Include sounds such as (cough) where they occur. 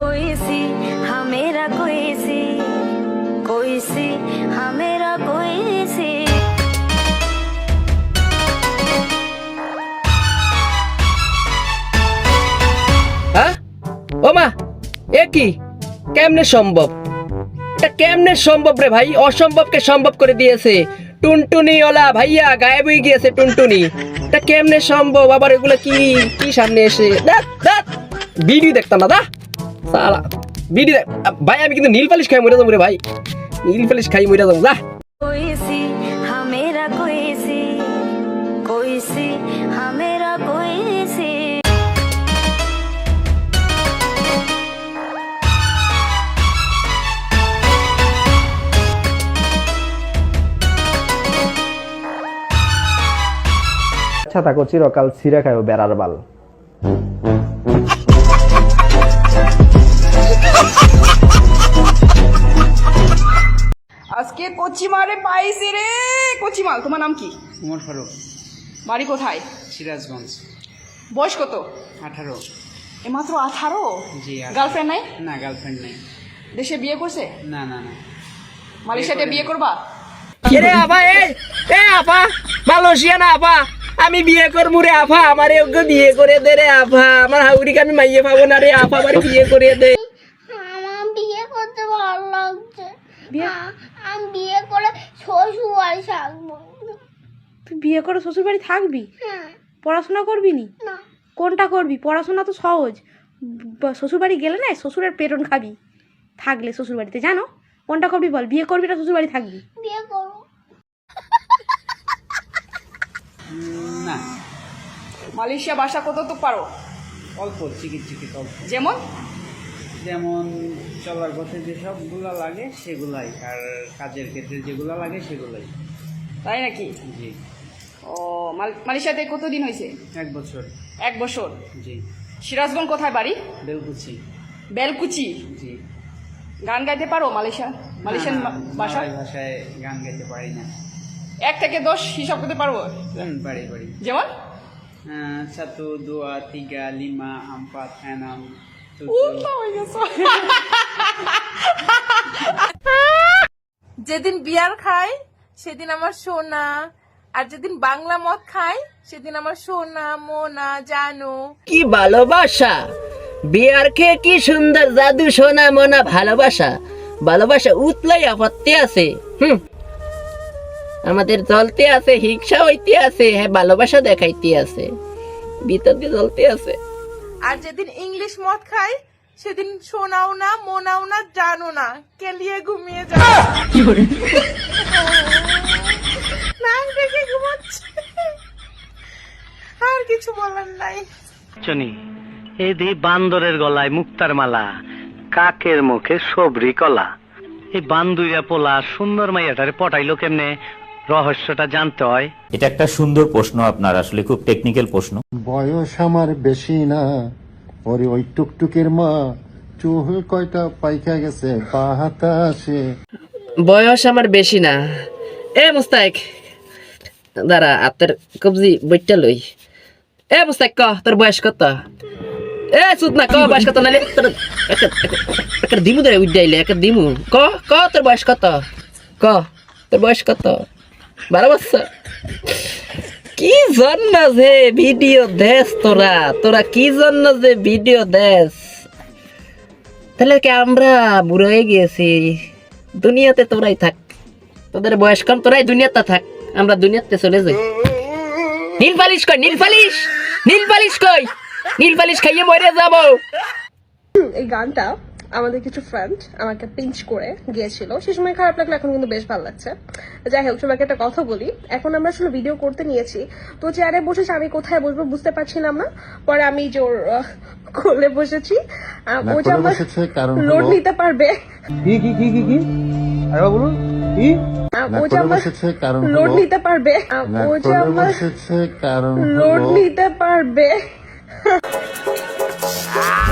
कोई सी हाँ मेरा कोई सी कोई सी हाँ मेरा कोई सी হ্যাঁ ও মা এ কি কেমনে সম্ভব এটা কেমনে সম্ভব রে ভাই অসম্ভবকে সম্ভব করে দিয়েছে টুনটুনি ওলা ভাইয়া গায়েব হয়ে গিয়েছে টুনটুনি এটা কেমনে সম্ভব আবার এগুলো কি কি সামনে এসে দেখ দেখ ভিডিও দেখতাম না দা সালা বিডি ভাই আমি কিন্তু নীল পালিশ খাই মরে ভাই। নীল পালিশ খাই মরে যাব যা। আচ্ছা থাকো চিরকাল সিরা খাই বেড়ার বাল। কচিমারে পাইছি রে কচিমাল তোমার নাম কি? উমর ফারুক। বাড়ি কোথায়? সিরাজগঞ্জ। বয়স কত? আঠারো। এ মাত্র আঠারো? জি, গার্লফ্রেন্ড নাই? না গার্লফ্রেন্ড নেই। দেশে বিয়ে করছে? না না না। মালয়েশিয়াতে বিয়ে করবা? রে আপা এ এ আপা মালয়েশিয়া না আপা আমি বিয়ে করব রে আপা আমার ওকে বিয়ে করে দে রে আপা আমার হাউরিকে আমি মাইয়ে পাবো না রে আপা আমার বিয়ে করে দে। আমার বিয়ে করতে ভালো লাগছে। আ- আমি বিয়ে করে শ্বশুর বাড়ি থাকব। তুই বিয়ে করে শ্বশুর বাড়ি থাকবি? হ্যাঁ, পড়াশোনা করবি নি? না। কোনটা করবি? পড়াশোনা তো সহজ। শ্বশুর বাড়ি গেলে না শ্বশুরের পেটন খাবি। থাকলে শ্বশুর বাড়িতে জানো? কোনটা করবি বল? বিয়ে করবি না শ্বশুর বাড়ি থাকবি? বিয়ে করব। না। মালয়েশিয়া ভাষা কত তো পারো? অল্প চিকিৎ চিকিৎ অল্প। যেমন যেমন চলার পথে যেসবগুলা লাগে সেগুলাই আর কাজের ক্ষেত্রে যেগুলা লাগে সেগুলাই। তাই নাকি? জি। ও মাল- মালয়েশিয়াতে কতদিন হয়েছে? এক বছর। এক বছর? জি। সিরাজগঞ্জ কোথায় বাড়ি? বেলকুচি। বেলকুচি? জি। গান গাইতে পারো মালয়েশিয়া? মালয়েশিয়ান ভাষা? ভাষায় গান গাইতে পারি না। এক থেকে দশ হিসাব করতে পারব? পারি পারি। যেমন? satu dua tiga lima empat enam যেদিন বিয়ার খাই সেদিন আমার সোনা। আর যেদিন বাংলা মদ খাই সেদিন আমার সোনা মোনা জানো। কি ভালোবাসা? বিয়ার খেয়ে কি সুন্দর জাদু সোনা মোনা ভালোবাসা? ভালোবাসা উতলাই আপত্তি আছে হুম। আমাদের চলতে আছে হিংসা হইতে আছে হ্যাঁ ভালোবাসা দেখাইতে আছে। ভিতর দিয়ে চলতে আছে। আর যেদিন ইংলিশ মদ খাই, সেদিন শোনাও না, মোনাও না, জানো না, কেলিয়ে ঘুমিয়ে যাও। আর কিছু বলার নাই। চনি এই দি বান্দরের গলায় মুক্তার মালা, কাকের মুখে সবরি কলা। এই বান্দুইয়া পোলা সুন্দর মাইয়াটারে পটাইলো কেমনে? রহস্যটা জানতে হয়। এটা একটা সুন্দর প্রশ্ন আপনার আসলে খুব টেকনিক্যাল প্রশ্ন। বয়স আমার বেশি না ওরে ওই টুকটুকের মা চুল কয়টা পাইকা গেছে বাতাসে বয়স আমার বেশি না। এ মুস্তাক দাঁড়া আত্মের কবজি বইটা লই। এ মুস্তাক ক তোর বয়স কত? এ সুদ না ক বয়স কত? নালে তোর একটা- দিমু ধরে দিমু। ক ক তোর বয়স কত? ক তোর বয়স কত? বারো কি জন্য যে ভিডিও দেশ তোরা? তোরা কি জন্য যে ভিডিও দেশ তাহলে কি আমরা বুড়ো হয়ে গিয়েছি? দুনিয়াতে তোরাই থাক। তোদের বয়স কম, তোরাই দুনিয়াতে থাক। আমরা দুনিয়াতে চলে যাই। নীল পালিশ কই, নীল পালিশ? নীল পালিশ কই? নীল পালিশ খাইয়ে মরে যাব। এই গানটা আমাদের কিছু ফ্রেন্ড আমাকে পিঞ্চ করে গিয়েছিল। সে সময় খারাপ লাগল এখন কিন্তু বেশ ভালো লাগছে। যাই হোক তোমাকে একটা কথা বলি। এখন আমরা আসলে ভিডিও করতে নিয়েছি। তো চেয়ারে বসেছি আমি কোথায় বসবো বুঝতে পারছিলাম না। পরে আমি জোর কোলে বসেছি। আমার লোড নিতে পারবে। কি কি কি কি কি? আরেকবার বলুন কি? আহ, না ও যে কোলে আমার বসেছে কারণ লোড নিতে পারবে। আহ, ও যে আমার লোড নিতে পারবে। (laughs)